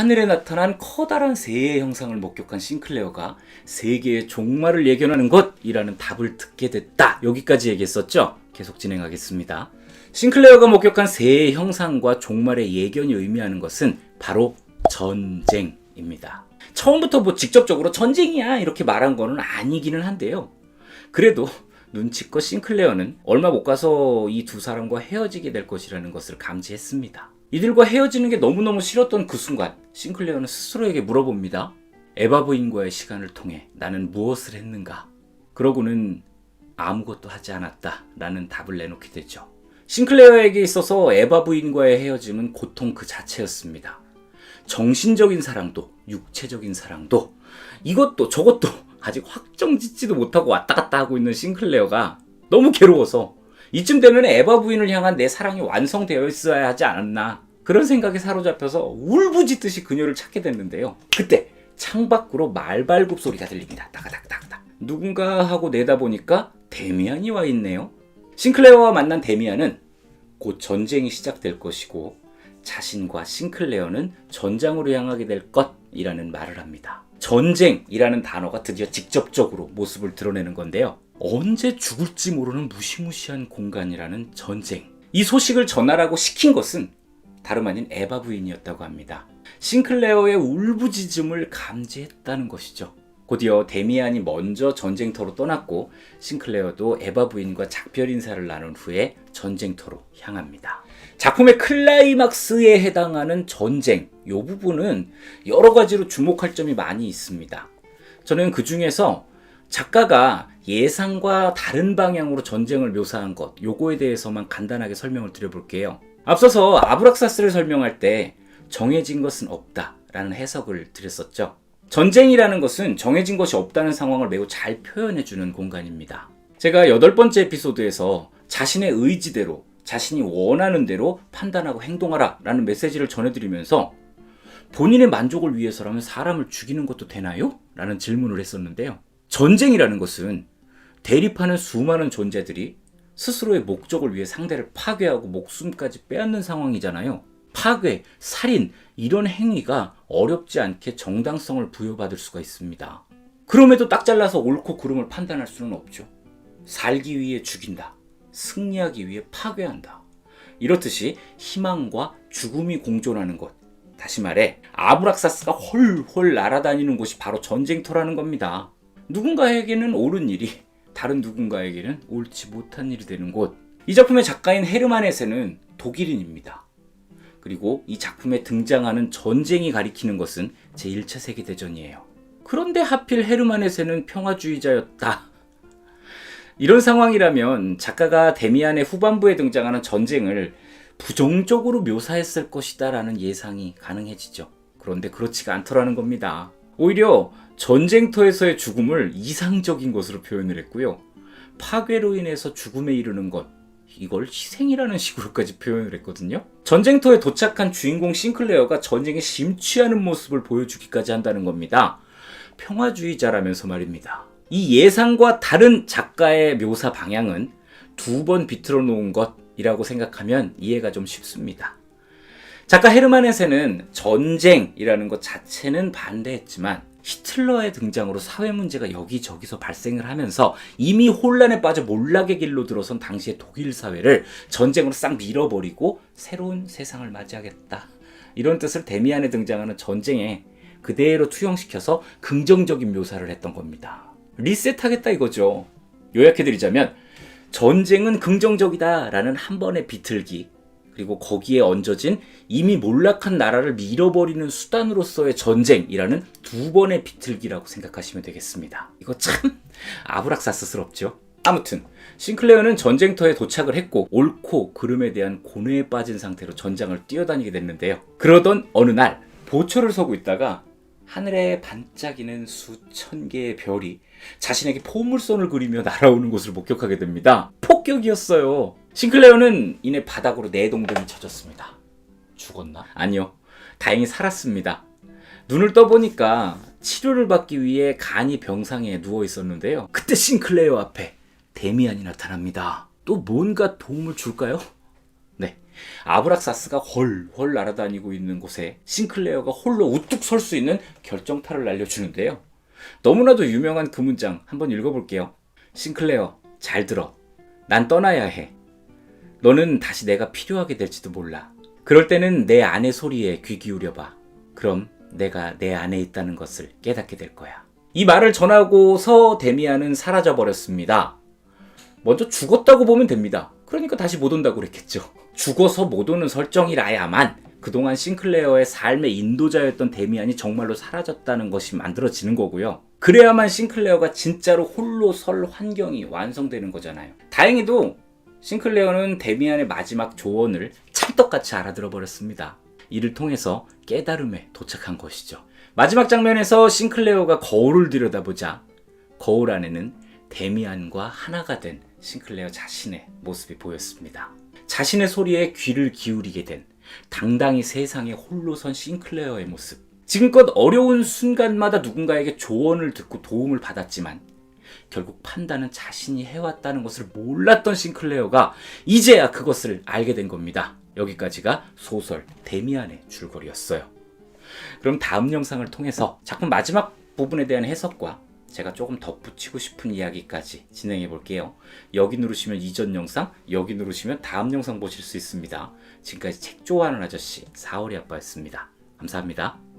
하늘에 나타난 커다란 새의 형상을 목격한 싱클레어가 세계의 종말을 예견하는 것이라는 답을 듣게 됐다. 여기까지 얘기했었죠? 계속 진행하겠습니다. 싱클레어가 목격한 새의 형상과 종말의 예견이 의미하는 것은 바로 전쟁입니다. 처음부터 뭐 직접적으로 전쟁이야 이렇게 말한 거는 아니기는 한데요. 그래도 눈치껏 싱클레어는 얼마 못 가서 이 두 사람과 헤어지게 될 것이라는 것을 감지했습니다. 이들과 헤어지는 게 너무너무 싫었던 그 순간 싱클레어는 스스로에게 물어봅니다. 에바 부인과의 시간을 통해 나는 무엇을 했는가? 그러고는 아무것도 하지 않았다 라는 답을 내놓게 되죠. 싱클레어에게 있어서 에바 부인과의 헤어짐은 고통 그 자체였습니다. 정신적인 사랑도 육체적인 사랑도 이것도 저것도 아직 확정 짓지도 못하고 왔다 갔다 하고 있는 싱클레어가 너무 괴로워서 이쯤 되면 에바 부인을 향한 내 사랑이 완성되어 있어야 하지 않았나 그런 생각에 사로잡혀서 울부짖듯이 그녀를 찾게 됐는데요. 그때 창밖으로 말발굽 소리가 들립니다. 따가닥따가닥 누군가 하고 내다보니까 데미안이 와 있네요. 싱클레어와 만난 데미안은 곧 전쟁이 시작될 것이고 자신과 싱클레어는 전장으로 향하게 될 것이라는 말을 합니다. 전쟁이라는 단어가 드디어 직접적으로 모습을 드러내는 건데요. 언제 죽을지 모르는 무시무시한 공간이라는 전쟁. 이 소식을 전하라고 시킨 것은 다름 아닌 에바 부인이었다고 합니다. 싱클레어의 울부짖음을 감지했다는 것이죠. 곧이어 데미안이 먼저 전쟁터로 떠났고 싱클레어도 에바 부인과 작별 인사를 나눈 후에 전쟁터로 향합니다. 작품의 클라이막스에 해당하는 전쟁, 이 부분은 여러 가지로 주목할 점이 많이 있습니다. 저는 그 중에서 작가가 예상과 다른 방향으로 전쟁을 묘사한 것, 요거에 대해서만 간단하게 설명을 드려볼게요. 앞서서 아브락사스를 설명할 때 정해진 것은 없다 라는 해석을 드렸었죠. 전쟁이라는 것은 정해진 것이 없다는 상황을 매우 잘 표현해주는 공간입니다. 제가 여덟 번째 에피소드에서 자신의 의지대로 자신이 원하는 대로 판단하고 행동하라 라는 메시지를 전해드리면서 본인의 만족을 위해서라면 사람을 죽이는 것도 되나요? 라는 질문을 했었는데요. 전쟁이라는 것은 대립하는 수많은 존재들이 스스로의 목적을 위해 상대를 파괴하고 목숨까지 빼앗는 상황이잖아요. 파괴, 살인, 이런 행위가 어렵지 않게 정당성을 부여받을 수가 있습니다. 그럼에도 딱 잘라서 옳고 그름을 판단할 수는 없죠. 살기 위해 죽인다. 승리하기 위해 파괴한다. 이렇듯이 희망과 죽음이 공존하는 것. 다시 말해, 아브락사스가 헐헐 날아다니는 곳이 바로 전쟁터라는 겁니다. 누군가에게는 옳은 일이 다른 누군가에게는 옳지 못한 일이 되는 곳. 이 작품의 작가인 헤르만 헤세는 독일인입니다. 그리고 이 작품에 등장하는 전쟁이 가리키는 것은 제1차 세계대전이에요. 그런데 하필 헤르만 헤세는 평화주의자였다. 이런 상황이라면 작가가 데미안의 후반부에 등장하는 전쟁을 부정적으로 묘사했을 것이다 라는 예상이 가능해지죠. 그런데 그렇지가 않더라는 겁니다. 오히려 전쟁터에서의 죽음을 이상적인 것으로 표현을 했고요. 파괴로 인해서 죽음에 이르는 것, 이걸 희생이라는 식으로까지 표현을 했거든요. 전쟁터에 도착한 주인공 싱클레어가 전쟁에 심취하는 모습을 보여주기까지 한다는 겁니다. 평화주의자라면서 말입니다. 이 예상과 다른 작가의 묘사 방향은 두 번 비틀어 놓은 것이라고 생각하면 이해가 좀 쉽습니다. 작가 헤르만 헤세는 전쟁이라는 것 자체는 반대했지만 히틀러의 등장으로 사회 문제가 여기저기서 발생을 하면서 이미 혼란에 빠져 몰락의 길로 들어선 당시의 독일 사회를 전쟁으로 싹 밀어버리고 새로운 세상을 맞이하겠다. 이런 뜻을 데미안에 등장하는 전쟁에 그대로 투영시켜서 긍정적인 묘사를 했던 겁니다. 리셋하겠다 이거죠. 요약해드리자면 전쟁은 긍정적이다라는 한 번의 비틀기 그리고 거기에 얹어진 이미 몰락한 나라를 밀어버리는 수단으로서의 전쟁이라는 두 번의 비틀기라고 생각하시면 되겠습니다. 이거 참 아브락사스스럽죠. 아무튼 싱클레어는 전쟁터에 도착을 했고 옳고 그름에 대한 고뇌에 빠진 상태로 전장을 뛰어다니게 됐는데요. 그러던 어느 날 보초를 서고 있다가 하늘에 반짝이는 수천 개의 별이 자신에게 포물선을 그리며 날아오는 것을 목격하게 됩니다. 폭격이었어요. 싱클레어는 이내 바닥으로 내동댕이 쳐졌습니다. 죽었나? 아니요. 다행히 살았습니다. 눈을 떠보니까 치료를 받기 위해 간이 병상에 누워 있었는데요. 그때 싱클레어 앞에 데미안이 나타납니다. 또 뭔가 도움을 줄까요? 네. 아브락사스가 헐헐 날아다니고 있는 곳에 싱클레어가 홀로 우뚝 설 수 있는 결정타를 날려주는데요. 너무나도 유명한 그 문장 한번 읽어볼게요. 싱클레어, 잘 들어. 난 떠나야 해. 너는 다시 내가 필요하게 될지도 몰라. 그럴 때는 내 안의 소리에 귀 기울여봐. 그럼 내가 내 안에 있다는 것을 깨닫게 될 거야. 이 말을 전하고서 데미안은 사라져 버렸습니다. 먼저 죽었다고 보면 됩니다. 그러니까 다시 못 온다고 그랬겠죠. 죽어서 못 오는 설정이라야만 그동안 싱클레어의 삶의 인도자였던 데미안이 정말로 사라졌다는 것이 만들어지는 거고요. 그래야만 싱클레어가 진짜로 홀로 설 환경이 완성되는 거잖아요. 다행히도 싱클레어는 데미안의 마지막 조언을 찰떡같이 알아들어 버렸습니다. 이를 통해서 깨달음에 도착한 것이죠. 마지막 장면에서 싱클레어가 거울을 들여다보자 거울 안에는 데미안과 하나가 된 싱클레어 자신의 모습이 보였습니다. 자신의 소리에 귀를 기울이게 된 당당히 세상에 홀로 선 싱클레어의 모습. 지금껏 어려운 순간마다 누군가에게 조언을 듣고 도움을 받았지만 결국 판단은 자신이 해왔다는 것을 몰랐던 싱클레어가 이제야 그것을 알게 된 겁니다. 여기까지가 소설 데미안의 줄거리였어요. 그럼 다음 영상을 통해서 작품 마지막 부분에 대한 해석과 제가 조금 덧붙이고 싶은 이야기까지 진행해 볼게요. 여기 누르시면 이전 영상, 여기 누르시면 다음 영상 보실 수 있습니다. 지금까지 책 좋아하는 아저씨 사월이 아빠였습니다. 감사합니다.